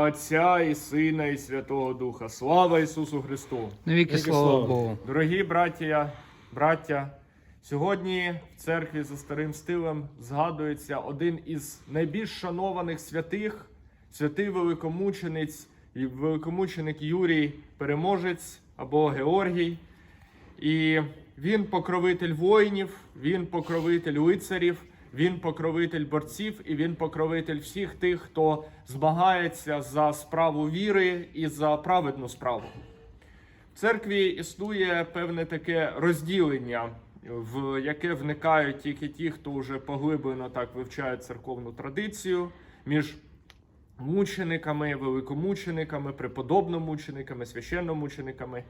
Отця і Сина, і Святого Духа. Слава Ісусу Христу! Навіки слава слава. Богу. Дорогі браття, браття, сьогодні в церкві за старим стилем згадується один із найбільш шанованих святих, святий великомученець і великомученик Юрій Переможець або Георгій. І він покровитель воїнів, він покровитель лицарів, він покровитель борців і він покровитель всіх тих, хто змагається за справу віри і за праведну справу. В церкві існує певне таке розділення, в яке вникають тільки ті, хто вже поглиблено так вивчає церковну традицію між мучениками, великомучениками, преподобномучениками, священномучениками.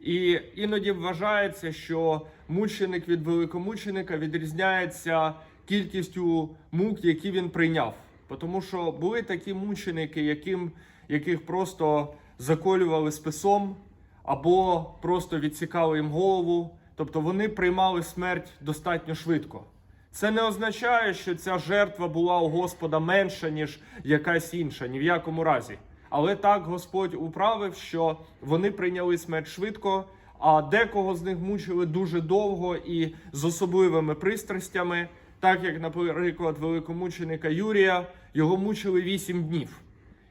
І іноді вважається, що мученик від великомученика відрізняється кількістю мук, які він прийняв. Тому що були такі мученики, яким, яких просто заколювали списом або просто відсікали їм голову. Тобто вони приймали смерть достатньо швидко. Це не означає, що ця жертва була у Господа менша, ніж якась інша, ні в якому разі. Але так Господь управив, що вони прийняли смерть швидко, а декого з них мучили дуже довго і з особливими пристрастями, так як, наприклад, великомученика Юрія, його мучили вісім днів.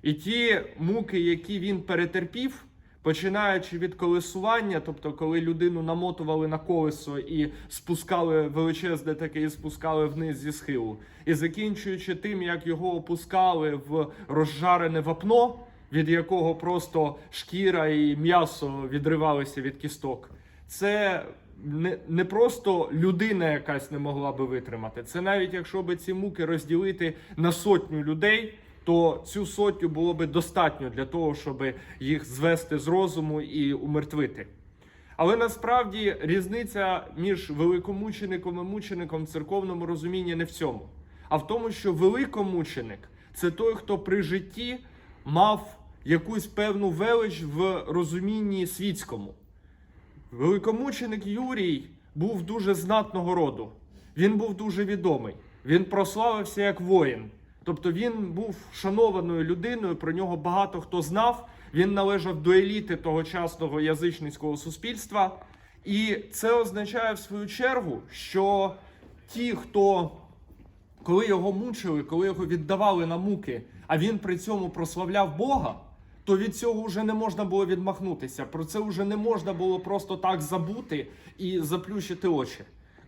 І ті муки, які він перетерпів, починаючи від колесування, тобто коли людину намотували на колесо і спускали величезне таке, і спускали вниз зі схилу, і закінчуючи тим, як його опускали в розжарене вапно, від якого просто шкіра і м'ясо відривалися від кісток, це не, не просто людина якась не могла би витримати. Це навіть якщо би ці муки розділити на сотню людей то цю сотню було би достатньо для того, щоб їх звести з розуму і умертвити. Але насправді різниця між великомучеником і мучеником в церковному розумінні не в цьому, а в тому, що великомученик це той, хто при житті мав якусь певну велич в розумінні світському. Великомученик Юрій був дуже знатного роду. Він був дуже відомий. Він прославився як воїн. Тобто він був шанованою людиною, про нього багато хто знав. Він належав до еліти тогочасного язичницького суспільства. І це означає в свою чергу, що ті, хто коли його мучили, коли його віддавали на муки, а він при цьому прославляв Бога, то від цього вже не можна було відмахнутися. Про це вже не можна було просто так забути і заплющити очі.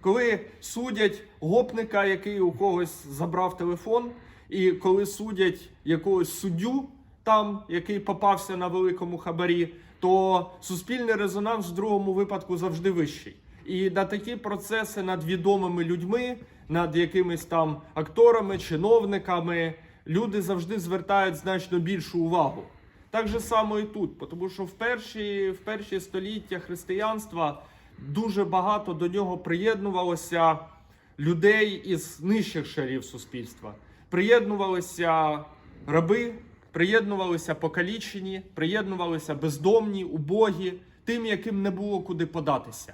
Коли судять гопника, який у когось забрав телефон, і коли судять якогось суддю, там, який попався на великому хабарі, то суспільний резонанс в другому випадку завжди вищий. І на такі процеси над відомими людьми, над якимись там акторами, чиновниками, люди завжди звертають значно більшу увагу. Так же само і тут, тому що в перші, в перші століття християнства дуже багато до нього приєднувалося людей із нижчих шарів суспільства. Приєднувалися раби, приєднувалися покалічені, приєднувалися бездомні, убогі, тим, яким не було куди податися.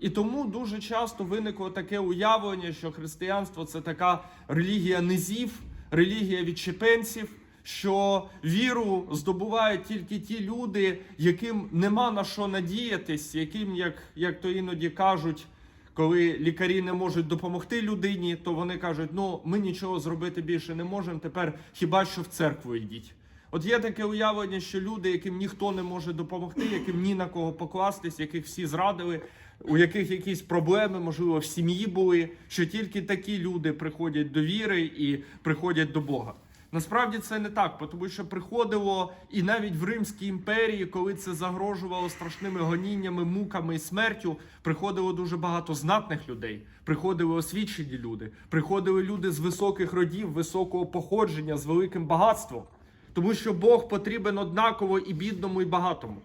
І тому дуже часто виникло таке уявлення, що християнство це така релігія низів, релігія відчепенців, що віру здобувають тільки ті люди, яким нема на що надіятись, яким, як, як то іноді кажуть, коли лікарі не можуть допомогти людині, то вони кажуть: ну ми нічого зробити більше не можемо. Тепер хіба що в церкву йдіть. От є таке уявлення, що люди, яким ніхто не може допомогти, яким ні на кого покластись, яких всі зрадили, у яких якісь проблеми, можливо, в сім'ї були, що тільки такі люди приходять до віри і приходять до Бога. Насправді це не так, тому що приходило і навіть в Римській імперії, коли це загрожувало страшними гоніннями, муками і смертю, приходило дуже багато знатних людей, приходили освічені люди, приходили люди з високих родів, високого походження, з великим багатством. Тому що Бог потрібен однаково і бідному, і багатому.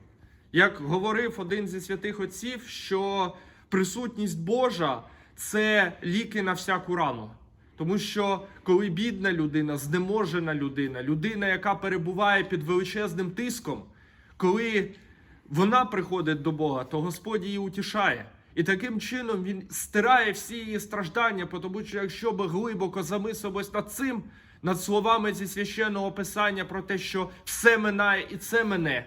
Як говорив один зі святих отців, що присутність Божа це ліки на всяку рану. Тому що коли бідна людина, знеможена людина, людина, яка перебуває під величезним тиском, коли вона приходить до Бога, то Господь її утішає. І таким чином він стирає всі її страждання, тому що якщо би глибоко замислимось над цим, над словами зі священного писання про те, що все минає і це мене.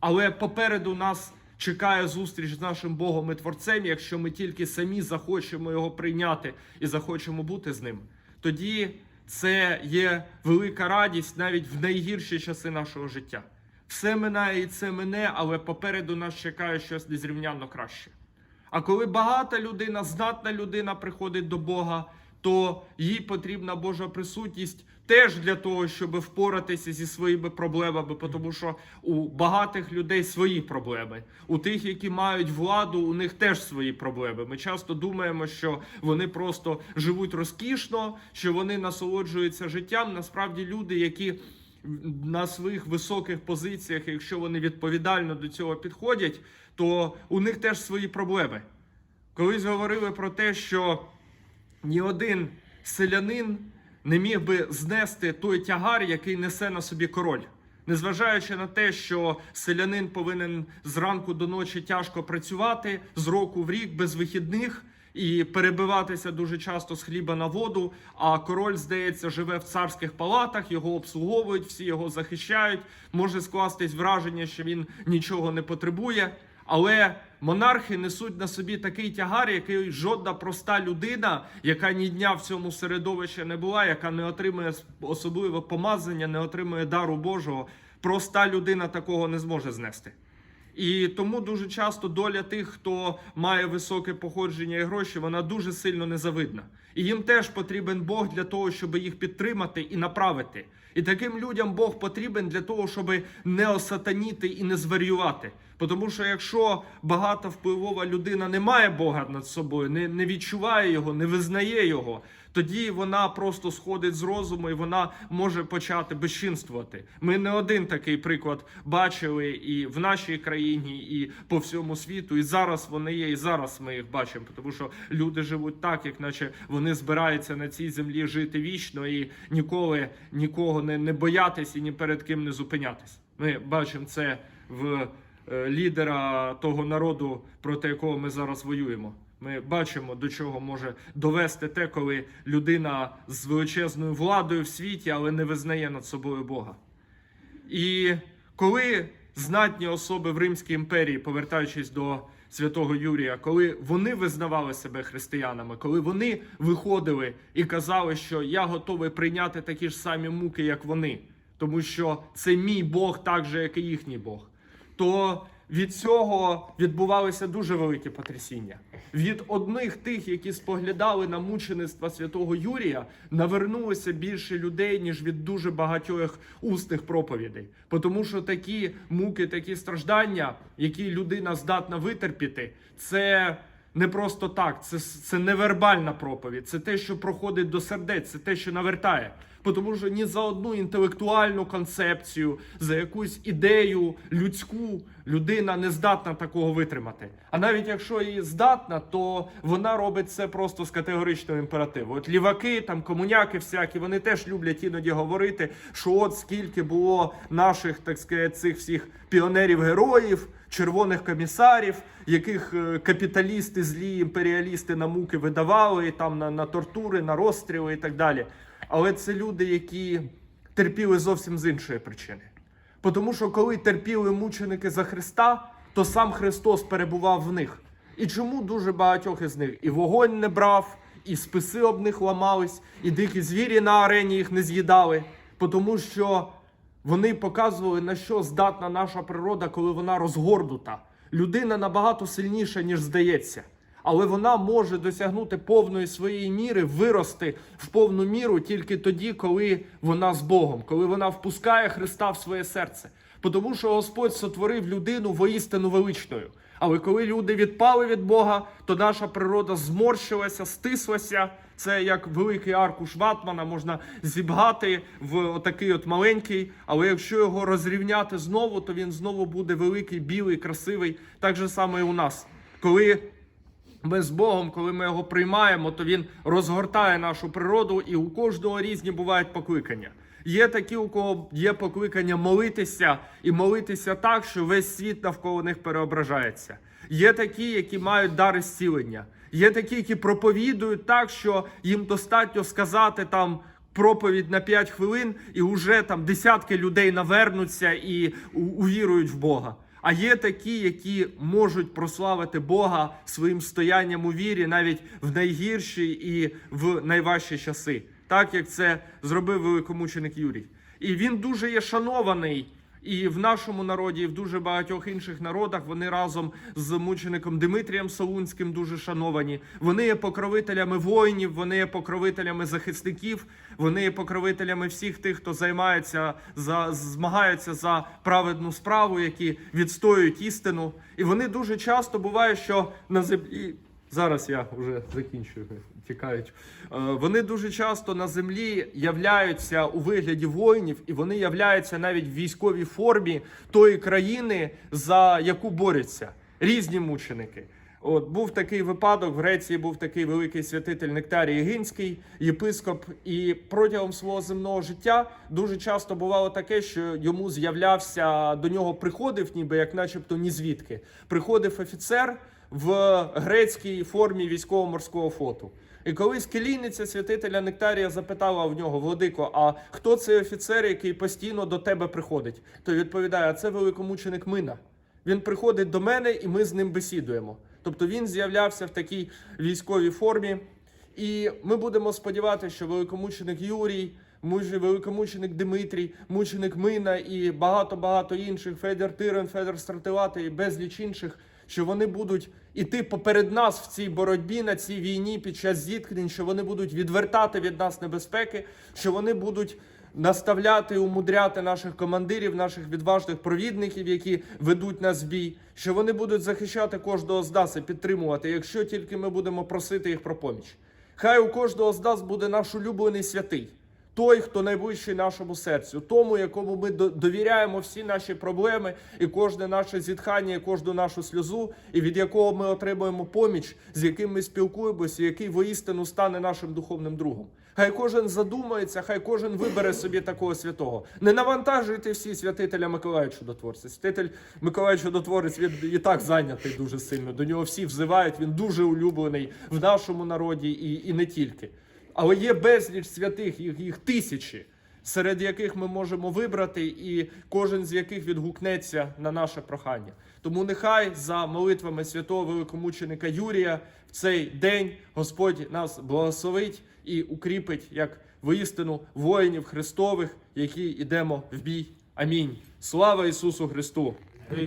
Але попереду нас чекає зустріч з нашим Богом і Творцем, якщо ми тільки самі захочемо його прийняти і захочемо бути з ним. Тоді це є велика радість навіть в найгірші часи нашого життя. Все минає і це мене, але попереду нас чекає щось незрівнянно краще. А коли багата людина, знатна людина приходить до Бога, то їй потрібна Божа присутність теж для того, щоб впоратися зі своїми проблемами, тому що у багатих людей свої проблеми. У тих, які мають владу, у них теж свої проблеми. Ми часто думаємо, що вони просто живуть розкішно, що вони насолоджуються життям. Насправді люди, які на своїх високих позиціях, якщо вони відповідально до цього підходять, то у них теж свої проблеми. Колись говорили про те, що ні один селянин не міг би знести той тягар, який несе на собі король. Незважаючи на те, що селянин повинен зранку до ночі тяжко працювати з року в рік без вихідних і перебиватися дуже часто з хліба на воду. А король, здається, живе в царських палатах, його обслуговують, всі його захищають. Може скластись враження, що він нічого не потребує. Але монархи несуть на собі такий тягар, який жодна проста людина, яка ні дня в цьому середовищі не була, яка не отримує особливе помазання, не отримує дару Божого. Проста людина такого не зможе знести. І тому дуже часто доля тих, хто має високе походження і гроші, вона дуже сильно незавидна. І їм теж потрібен Бог для того, щоб їх підтримати і направити. І таким людям Бог потрібен для того, щоб не осатаніти і не зварювати. Тому що якщо багата впливова людина не має Бога над собою, не, не відчуває його, не визнає його, тоді вона просто сходить з розуму і вона може почати безчинствувати. Ми не один такий приклад бачили і в нашій країні, і по всьому світу. І зараз вони є, і зараз ми їх бачимо, тому що люди живуть так, як наче вони збираються на цій землі жити вічно і ніколи нікого не, не боятись і ні перед ким не зупинятись. Ми бачимо це в е, лідера того народу, проти якого ми зараз воюємо. Ми бачимо, до чого може довести те, коли людина з величезною владою в світі, але не визнає над собою Бога. І коли знатні особи в Римській імперії, повертаючись до святого Юрія, коли вони визнавали себе християнами, коли вони виходили і казали, що я готовий прийняти такі ж самі муки, як вони, тому що це мій Бог, так же, як і їхній Бог, то від цього відбувалися дуже великі потрясіння. Від одних тих, які споглядали на мучеництва святого Юрія, навернулося більше людей, ніж від дуже багатьох устних проповідей. Тому що такі муки, такі страждання, які людина здатна витерпіти, це не просто так, це, це невербальна проповідь, це те, що проходить до сердець, це те, що навертає. Тому що ні за одну інтелектуальну концепцію, за якусь ідею людську людина не здатна такого витримати. А навіть якщо і здатна, то вона робить це просто з категоричного імперативу. От ліваки, там комуняки, всякі, вони теж люблять іноді говорити, що от скільки було наших, так сказати, цих всіх піонерів-героїв, червоних комісарів, яких е, капіталісти, злі імперіалісти на муки видавали, там на, на тортури, на розстріли і так далі. Але це люди, які терпіли зовсім з іншої причини. Тому що коли терпіли мученики за Христа, то сам Христос перебував в них. І чому дуже багатьох із них і вогонь не брав, і списи об них ламались, і дикі звірі на арені їх не з'їдали, тому що вони показували, на що здатна наша природа, коли вона розгорнута. Людина набагато сильніша, ніж здається. Але вона може досягнути повної своєї міри, вирости в повну міру тільки тоді, коли вона з Богом, коли вона впускає Христа в своє серце. Тому що Господь сотворив людину воістину величною. Але коли люди відпали від Бога, то наша природа зморщилася, стислася. Це як великий аркуш ватмана, можна зібгати в отакий от маленький. Але якщо його розрівняти знову, то він знову буде великий, білий, красивий. Так же саме і у нас. Коли ми з Богом, коли ми його приймаємо, то він розгортає нашу природу, і у кожного різні бувають покликання. Є такі, у кого є покликання молитися і молитися так, що весь світ навколо них переображається. Є такі, які мають дар зцілення. Є такі, які проповідують так, що їм достатньо сказати там проповідь на 5 хвилин, і вже там десятки людей навернуться і увірують в Бога. А є такі, які можуть прославити Бога своїм стоянням у вірі навіть в найгірші і в найважчі часи, так як це зробив великомученик Юрій. І він дуже є шанований і в нашому народі, і в дуже багатьох інших народах вони разом з мучеником Димитрієм Солунським дуже шановані. Вони є покровителями воїнів, вони є покровителями захисників, вони є покровителями всіх тих, хто займається за змагаються за праведну справу, які відстоюють істину. І вони дуже часто буває, що на землі. Зараз я вже закінчую, тікають. Е, Вони дуже часто на землі являються у вигляді воїнів, і вони являються навіть в військовій формі тої країни, за яку борються. Різні мученики. От був такий випадок в Греції, був такий великий святитель Нектарій Єгинський, єпископ, і протягом свого земного життя дуже часто бувало таке, що йому з'являвся до нього приходив, ніби як, начебто, ні звідки. Приходив офіцер в грецькій формі військово-морського флоту. І колись келійниця святителя Нектарія запитала в нього, Владико, а хто цей офіцер, який постійно до тебе приходить? Той відповідає: а це великомученик Мина. Він приходить до мене, і ми з ним бесідуємо. Тобто він з'являвся в такій військовій формі. І ми будемо сподіватися, що великомученик Юрій, мужі великомученик Дмитрій, мученик Мина і багато-багато інших, Федір Тирен, Федор Стратилатий і безліч інших, що вони будуть іти поперед нас в цій боротьбі на цій війні під час зіткнень, що вони будуть відвертати від нас небезпеки, що вони будуть наставляти, умудряти наших командирів, наших відважних провідників, які ведуть нас в бій, що вони будуть захищати кожного з нас і підтримувати, якщо тільки ми будемо просити їх про поміч. Хай у кожного з нас буде наш улюблений святий, той, хто найближчий нашому серцю, тому, якому ми довіряємо всі наші проблеми і кожне наше зітхання, і кожну нашу сльозу, і від якого ми отримуємо поміч, з яким ми спілкуємося, який воістину стане нашим духовним другом. Хай кожен задумається, хай кожен вибере собі такого святого. Не навантажуйте всі святителя Миколая Чудотворця. Святитель Миколай Чудотворець він і так зайнятий дуже сильно. До нього всі взивають. Він дуже улюблений в нашому народі і, і не тільки. Але є безліч святих, їх, їх тисячі, серед яких ми можемо вибрати, і кожен з яких відгукнеться на наше прохання. Тому нехай за молитвами святого великомученика Юрія в цей день Господь нас благословить і укріпить як воістину воїнів Христових, які йдемо в бій. Амінь. Слава Ісусу Христу!